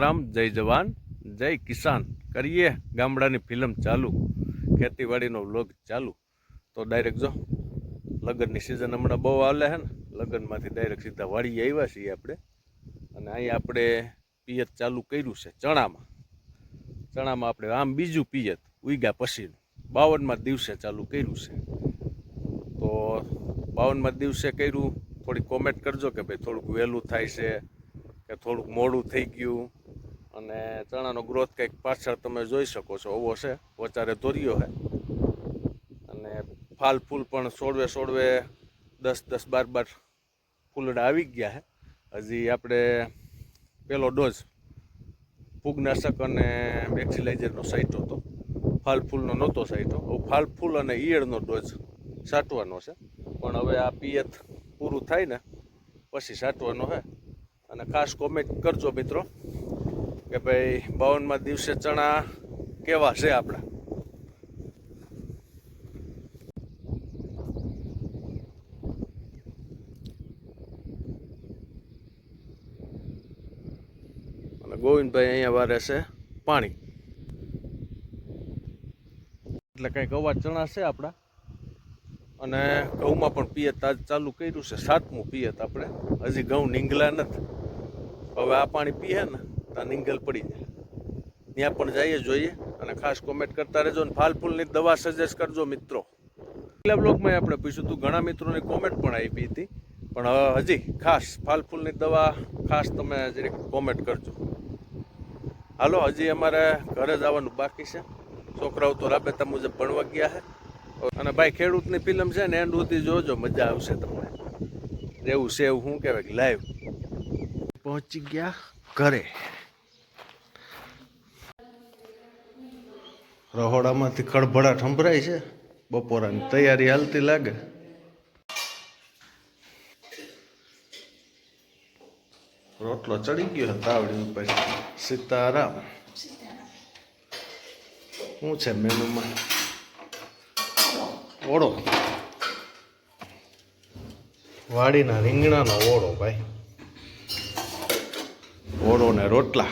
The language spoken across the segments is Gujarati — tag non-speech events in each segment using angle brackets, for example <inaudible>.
રામ જય જવાન, જય કિસાન. કરીએ ગામડાની ફિલ્મ ચાલુ, ખેતીવાડીનો વ્લોગ ચાલુ. તો ડાયરેક્ટ જો, લગ્નની સિઝન હમણાં બહુ આલે છે ને, લગ્નમાંથી ડાયરેક્ટ સીધા વાડીએ આવ્યા છીએ આપણે. અને અહીં આપણે પિયત ચાલુ કર્યું છે, ચણામાં. ચણામાં આપણે આમ બીજું પિયત ઉગ્યા પછીનું બાવનમાં દિવસે ચાલુ કર્યું છે. તો બાવનમાં દિવસે કર્યું. થોડી કોમેન્ટ કરજો કે ભાઈ થોડુંક વહેલું થાય છે, કે થોડુંક મોડું થઈ ગયું. અને ચણાનો ગ્રોથ કંઈક પાછળ તમે જોઈ શકો છો. ઓવો છે, વચારે ધોર્યો છે. અને ફાલ ફૂલ પણ સોળવે સોળવે દસ દસ બાર બાર ફૂલડા આવી ગયા છે. હજી આપણે પેલો ડોઝ ફૂગનાશક અને મેક્સિલાઇઝરનો સાઇટ હતો. ફાલ ફૂલનો નહોતો સાઈટો હવે ફાલ ફૂલ અને ઈયળનો ડોઝ સાટવાનો છે. પણ હવે આ પિયત પૂરું થાય ને, પછી સાટવાનો છે. અને ખાસ કોમેન્ટ કરજો મિત્રો. કે ભાઈ બાવનમાં દિવસે ચણા કેવા છે આપણા? અને ગોવિંદભાઈ અહીંયા વારે છે પાણી. એટલે કંઈક અવાજ ચણા છે આપણા? અને ઘઉંમાં પણ પિયત આજ ચાલુ કર્યું છે, સાતમું પિયત આપણે. હજી ઘઉં નીંગલા નથી. હવે આ પાણી પીએ ને તો નિંગલ પડી જાય. ત્યાં પણ જઈએ, જોઈએ અને ખાસ કોમેન્ટ કરતા રહેજો અને ફાલ ફૂલની દવા સજેસ્ટ કરજો મિત્રો. પહેલા બ્લોગમાં આપણે પૂછ્યું હતું, ઘણા મિત્રોને કોમેન્ટ પણ આપી હતી, પણ હજી ખાસ ફાલ ફૂલની દવા ખાસ તમે જરીક કોમેન્ટ કરજો. હાલો, હજી અમારે ઘરે જવાનું બાકી છે. છોકરાઓ તો રાબેતા મુજબ ભણવા ગયા છે. અને ભાઈ, ખેડૂતની ફિલ્મ છે ને એન્ડ સુધી જોજો, મજા આવશે તમને. એવું છે શું કહેવાય લાઈવ પહોંચી ગયા ઘરે. રહોડામાંથી ખડભડાટ સંભળાય છે. બપોરાની તૈયારી હાલતી લાગે. રોટલો ચડી ગયો તાવડી ઉપર. સીતારામ. શું છે મેનુમાં? ઓળો. વાડીના રીંગણાનો ઓળો, ભાઈ. ઓળો ને રોટલા.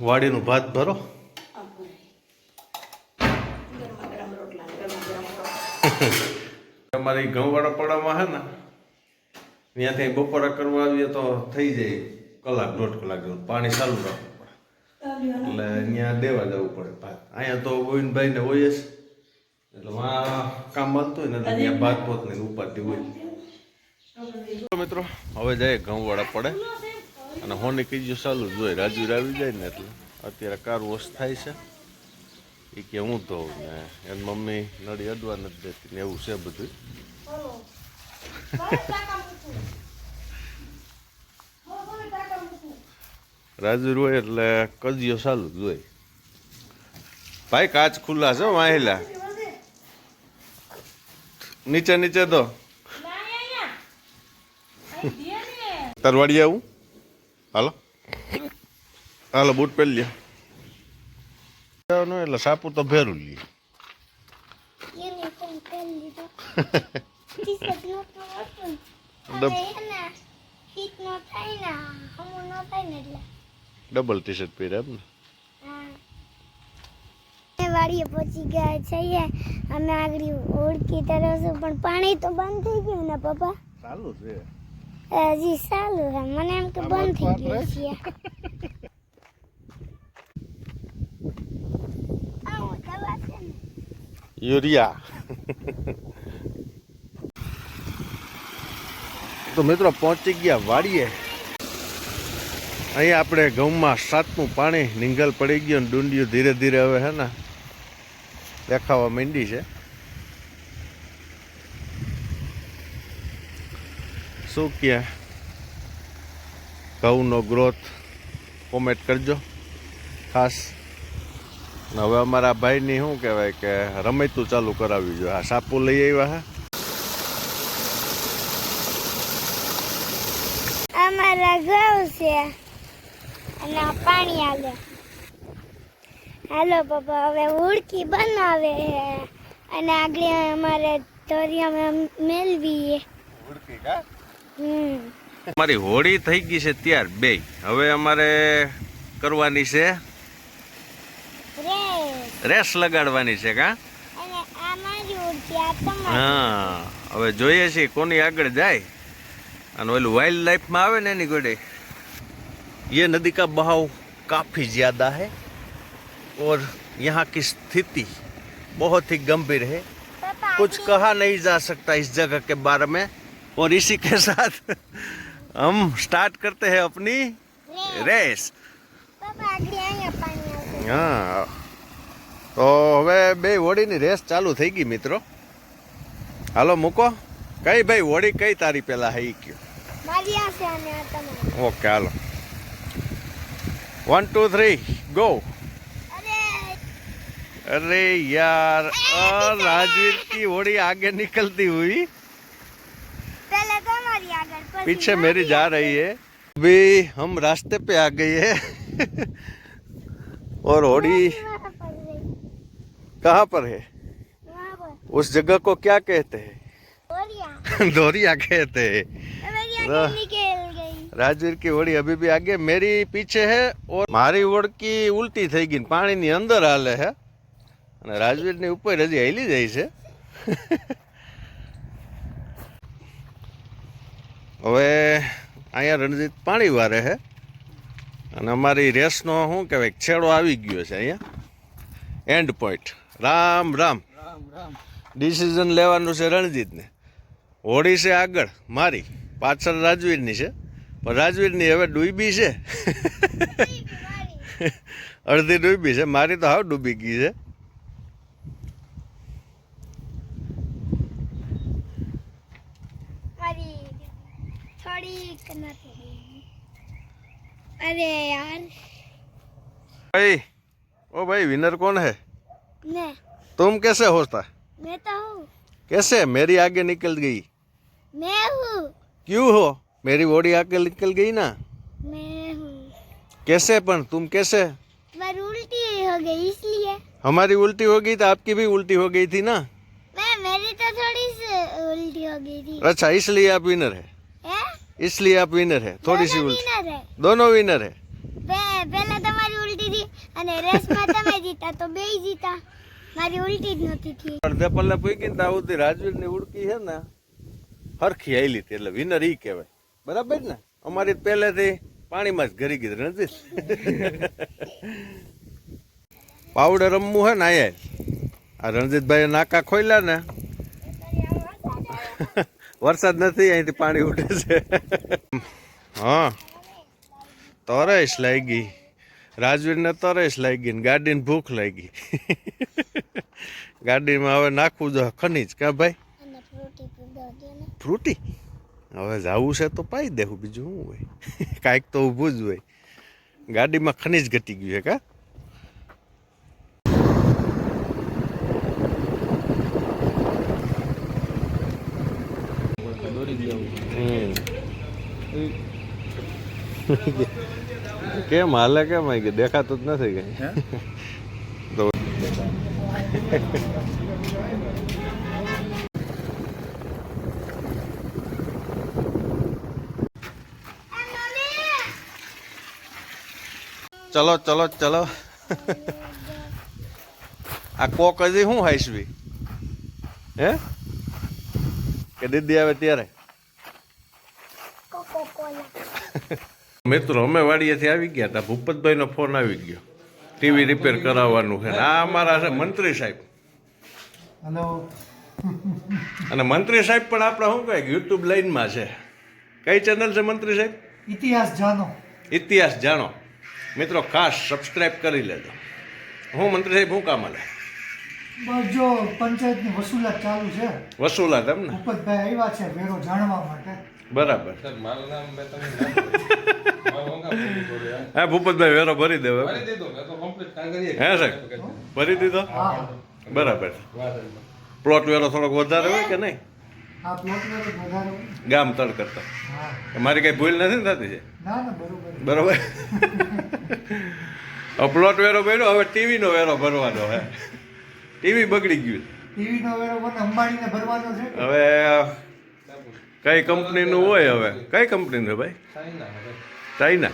વાડીનું ભાત ભરો. અમારી ઘઉંવાળા પડામાં હે ને, ત્યાંથી બપોરા કરવા આવીએ તો થઈ જાય કલાક, દોઢ કલાક જેવું, પાણી ચાલુ રાખવું પડે. એટલે અહીંયા દેવા જવું પડે ભાત. અહીંયા તો ગોવિંદભાઈ ને હોય જ. એટલે વાં કામ બનતું હોય ને એટલે અહીંયા ભાત પોત ને ઉપાધિ હોય. મિત્રો, હવે જાય ઘઉંવાળા પડે. અને હોની કીજું ચાલુ જોઈ હોય. રાજુ આવી જાય ને એટલે અત્યારે કાર વોશ થાય છે. એ કે હું ધોઉં ને, એની મમ્મી નડી અડવા નથી દેતી ને એવું છે બધું. રાજુ હોય એટલે કજિયો ચાલુ જ હોય. ભાઈ, કાચ ખુલ્લા છે વાહેલા નીચે નીચે તો તરવાડી આવું? હાલો. હાલો, બૂટ પહેરી લ્યો. એટલે સાપુ તો ભેરું પહેરી એટલે ડબલ ટી શર્ટ પહેર્યા એમ ને વાડીએ પહોંચી ગયા છીએ અમે આગળ ઓળખી તરફ પણ પાણી તો બંધ થઈ ગયું ને પપ્પા ચાલુ છે હજી ચાલુ છે મને એમ કે બંધ થઈ ગયું છે આવું દવા છે ને યુરિયા. તો મિત્રો પહોંચી ગયા વાડીએ. અહીંયા આપણે ઘઉંમાં સાતમું પાણી નીંગલ પડી ગયું ડુંડિયું ધીરે ધીરે હવે હે ને દેખાવા માંડી છે. શું કહે ઘઉંનો ગ્રોથ કોમેન્ટ કરજો. ખાસ હવે અમારા ભાઈની શું કહેવાય કે રમતું ચાલુ કરાવવી જોઈએ. આ સાપુ લઈ આવ્યા હા. અમારા ઘઉં છે. અને આ પાણી આવે. હાલો પપ્પા હવે ઉડકી બનાવે છે અને આગળ અમારે દરિયામાં મેળવીએ હમ. અમારી હોળી થઈ ગઈ છે ત્યાર બે. હવે અમારે કરવાની છે રેસ રેસ લગાડવાની છે કા અને આ મારી ઉડકી આ તમારી હા હવે જોઈએ છીએ કોની આગળ જાય અને ઓલું વાઇલ્ડ લાઈફમાં આવે ને એની ગોડે ये नदी का बहाव काफ़ी ज़्यादा है और यहाँ की स्थिति बहुत ही गंभीर है પપ્પા कुछ कहा नहीं जा सकता इस जगह के बारे में और इसी के साथ हम स्टार्ट करते हैं अपनी રેસ रेस પપ્પા તો હવે બે હોડીની રેસ ચાલુ થઈ ગઈ મિત્રો હાલો મૂકો કઈ ભાઈ હોડી કઈ તારી પેલા હઈ ગયો મારી આવશે અને આ તમારી okay hello one two three go અરે अरे यार और राजवीर की होड़ी आगे निकलती हुई પહેલા તમારી આગળ પછી पीछे मेरी जा रही है अभी हम रास्ते पे आ गए हैं और होड़ी वहाँ पर गई, कहाँ पर है वहाँ पर उस जगह को क्या कहते हैं ઓરિયા दोरिया <laughs> कहते हैं मेरी वाह। आगे निकल गई રાજવીર की હોડી અભી બી આગે મેરી પીછે હે ઓર મારી ઓળકી ઉલટી થઈ ગઈ ને પાણીની અંદર હાલે હે અને રાજવીરની ઉપર હજી હાલી જાય છે <laughs> હવે અહીંયા રણજીત પાણી વારે છે અને અમારી રેસનો શું કહેવાય છેડો આવી ગયો છે અહીંયા end point Ram Ram. Decision લેવાનું છે રણજીતને. હોળી છે આગળ મારી. પાછળ રાજવીરની છે. પણ રાજવીરની હવે ડૂબી છે. <laughs> અડધી ડૂબી છે. મારી તો હાવ ડૂબી ગઈ છે. અરે યાર. ભાઈ ઓ ભાઈ વિનર કોણ હે? मैं। तुम कैसे होता? मैं तो हूँ। कैसे? मेरी आगे निकल गई। मैं हूँ। क्यों हो? मेरी बॉडी आगे निकल गई ना। मैं हूँ। कैसे पर? तुम कैसे? उल्टी हो गई इसलिए। हमारी उल्टी हो गई तो आपकी भी उल्टी हो गई थी ना? मैं मेरी तो थोड़ी सी उल्टी हो गई थी। अच्छा इसलिए आप विनर है, इसलिए आप विनर है। थोड़ी सी उल्टी। दोनों विनर है, दोनों विनर है। पहले तो અને રેસમાં તમે જીતા તો બે જીતા. મારી ઉલટી જ નહોતી થઈ. અડધે પલ્લા પૂકી ને ત્યાં સુધી રાજવીરની ઉડકી છે ને, હરખી આયલી હતી, એટલે વિનર ઈ કહેવાય. બરાબર ને? અમારી પહેલેથી પાણીમાં જ ઘરી ગઈ નથી? પાવડર રમવું હે ને આયા આ રણજીતભાઈ નાકા ખોલ્યા ને. વરસાદ નથી, અહીંથી પાણી ઉઠે છે. હા. તરસ લાગી. રાજવીરને તરસ લાગી ને ગાડીને ભૂખ લાગી. ગાડીમાં હવે નાખવું જો ખનીજ કા ભાઈ? ફ્રૂટી પીધો દે ને. ફ્રૂટી? હવે જાવું છે તો પાઈ દેવું બીજું શું હોય? કાંઈક તો ઊભું જ હોય. ગાડીમાં ખનીજ ઘટી ગયું છે કા? હમ. કેમ? હાલે કેમ? આવી ગયું દેખાતું જ નથી કઈ. તો ચલો ચલો ચલો. આ કોક હજી શું હાઈસવી? હે? કે દીદી આવે ત્યારે? Coca Cola. મિત્રો અમે વાડીએથી આવી ગયા હતા ભૂપતભાઈનો ફોન આવી ગયો. ટીવી રિપેર કરાવવાનું છે. આ અમારા છે મંત્રી સાહેબ. હલો અને મંત્રી સાહેબ પણ આપણે શું કહે? યુટ્યુબ લાઈનમાં છે. કઈ ચેનલ છે મંત્રી સાહેબ? ઇતિહાસ જાણો. ઇતિહાસ જાણો. મિત્રો ખાસ સબસ્ક્રાઇબ કરી લેજો. હું મંત્રી સાહેબ હું કામ આલે બસ જો પંચાયતની વસૂલાત ચાલુ છે. વસૂલાત એમ ને? ભૂપતભાઈ આવ્યા છે વેરો જાણવા માટે. બરાબર. હા? ભૂપતભાઈ વેરો ભરી દેવો હે સાહેબ? ભરી દીધો? બરાબર. પ્લોટ વેરો થોડોક વધારે હોય કે નહીં. ગામ તળ કરતા. મારી કઈ ભૂલ નથી ને થતી છે? ના ના બરોબર. બરોબર. <laughs> પ્લોટ વેરો ભર્યો હવે ટીવી નો વેરો ભરવાનો હે. ટીવી બગડી ગયું. ટીવીનો વેરો અંબાણીને ભરવાનો છે. હવે કઈ કંપનીનું હોય હવે? કઈ કંપનીનું ભાઈ? ચાઇના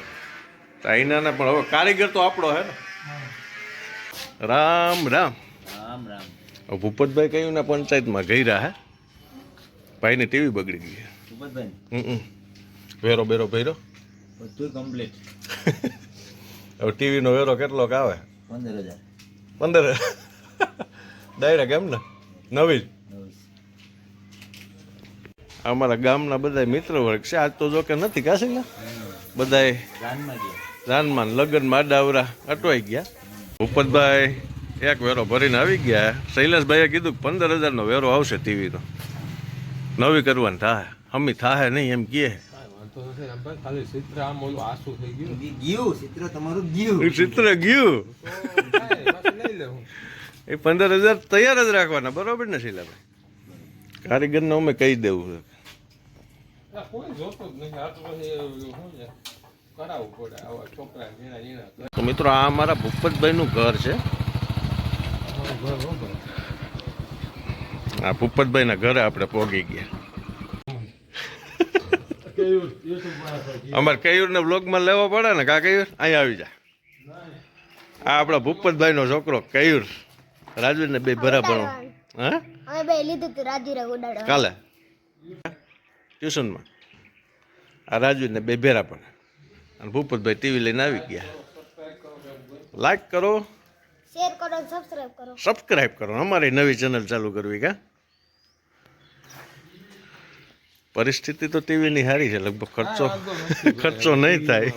ચાઇનાના પણ હવે કારીગર તો આપણો હે ને. રામ રામ. રામ રામ. હવે ભૂપતભાઈ કહ્યું ને પંચાયતમાં ગઈરા હે? ભાઈની ટીવી બગડી ગઈ ભૂપતભાઈ? વેરો બેરો ભેરો બધું કમ્પ્લીટ <laughs> હવે ટીવીનો વેરો કેટલોક આવે? પંદર હજાર. પંદર ડાયરેક્ટ એમ ને નવી જ અમારા ગામના બધા મિત્ર વર્ગ છે. આજ તો જો કે નથી કાશી ને બધા જાનમાં લગ્ન જાનમાં લગ્નમાં આડાવરા અટવાઈ ગયા. ભૂપતભાઈ એક વેરો ભરીને આવી ગયા. શૈલેષભાઈએ કીધું કે પંદર હજારનો વેરો આવશે ટીવીનો નવી કરવાની થાય. હમી થાય નહીં એમ કહે. ચિત્ર ગયું. એ પંદર હજાર તૈયાર જ રાખવાના બરોબર ને શીલાભાઈ કારીગરને અમે કહી દેવું તો મિત્રો આ અમારા ભૂપતભાઈનું ઘર છે. આ ભૂપતભાઈના ઘરે આપણે પોગી ગયા. અમારે કયુરને બ્લોગમાં લેવો પડે ને કા કયુર? અહીંયા આવી જા. આ આપણા ભૂપતભાઈનો છોકરો કયુર. રાજવીરને બે ભરા ભણો. હા? બે લીધું તું રાજુ રે ઉડાડો કાલે? ટ્યુશનમાં. આ રાજવીરને બે ભેરા પણ અને ભૂપતભાઈ ટીવી લઈને આવી ગયા. લાઈક કરો. શેર કરો સબસ્ક્રાઇબ કરો. સબસ્ક્રાઈબ કરો. અમારી નવી ચેનલ ચાલુ કરવી કા? પરિસ્થિતિ તો ટીવીની સારી છે. લગભગ ખર્ચો ખર્ચો નહીં થાય.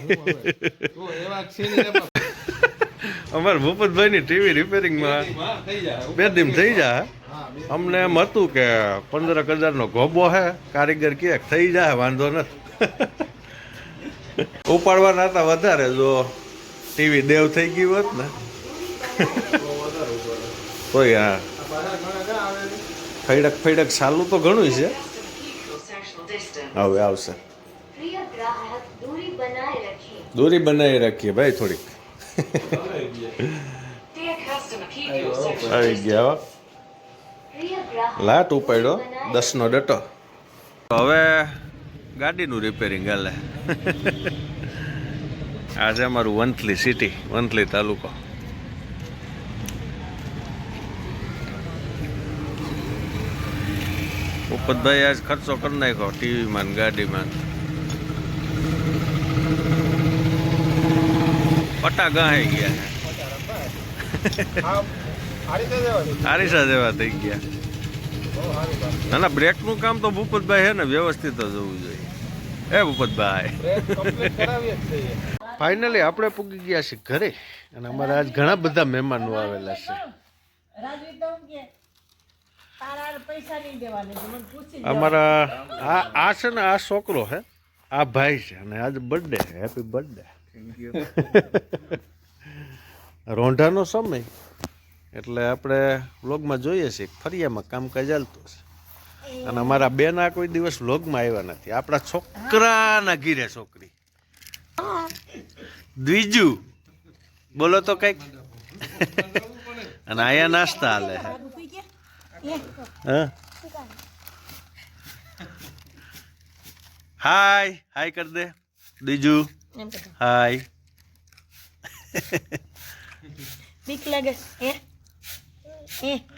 અમારે ભૂપતભાઈની ટીવી રિપેરિંગમાં બે દિન થઈ જાય. અમને એમ હતું કે પંદર હજારનો ગોબો હે કારીગર ક્યાંક થઈ જાય વાંધો નથી. <laughs> ઉપાડવાના હતા વધારે જો ટીવી દેવ થઈ ગઈ હોત ને. તો હા. ફૈડક ફૈડક સાલું તો ઘણું છે. હવે આવશે. દૂરી બનાવી રાખીએ ભાઈ થોડીક. આવી ગયા હો. લાટ ઉપાડ્યો દસનો ડટો. હવે ગાડીનું રિપેરિંગ હાલે. <laughs> આજે અમારું વંથલી સિટી વંથલી તાલુકો. ઉપતભાઈ આજ ખર્ચો કરી નાખ્યો ટીવીમાં ગાડીમાં પટા ગાહી ગયા. આરીસા જેવા થઈ ગયા. ના ના બ્રેકનું કામ તો ભૂપતભાઈ હે ને વ્યવસ્થિત જ હોવું જોઈએ. એ ભૂપતભાઈ? ફાઇનલી આપણે પૂગી ગયા છીએ ઘરે અને અમારા આજ ઘણા બધા મહેમાનો આવેલા છે. રાજવી તો એમ કે તારા પૈસા નહીં દેવાના છે મને પૂછી અમારા આ આ છે ને આ છોકરો હે આ ભાઈ છે અને આજ બર્થડે હેપી બર્થડે <laughs> રોંઢાનો સમય. એટલે આપણે વ્લોગમાં જોઈએ છીએ ફરિયામાં કામકાજ ચાલતું છે અને અમારા બેન આ કોઈ દિવસ વ્લોગમાં આવ્યા નથી. આપણા છોકરાના ઘીરે છોકરી. દ્વિજુ બોલો તો કંઈક. <laughs> અને અહીંયા નાસ્તા હાલે. હાય હાય કર દે. બીજું. હાય. બીક લાગે. હે? હે?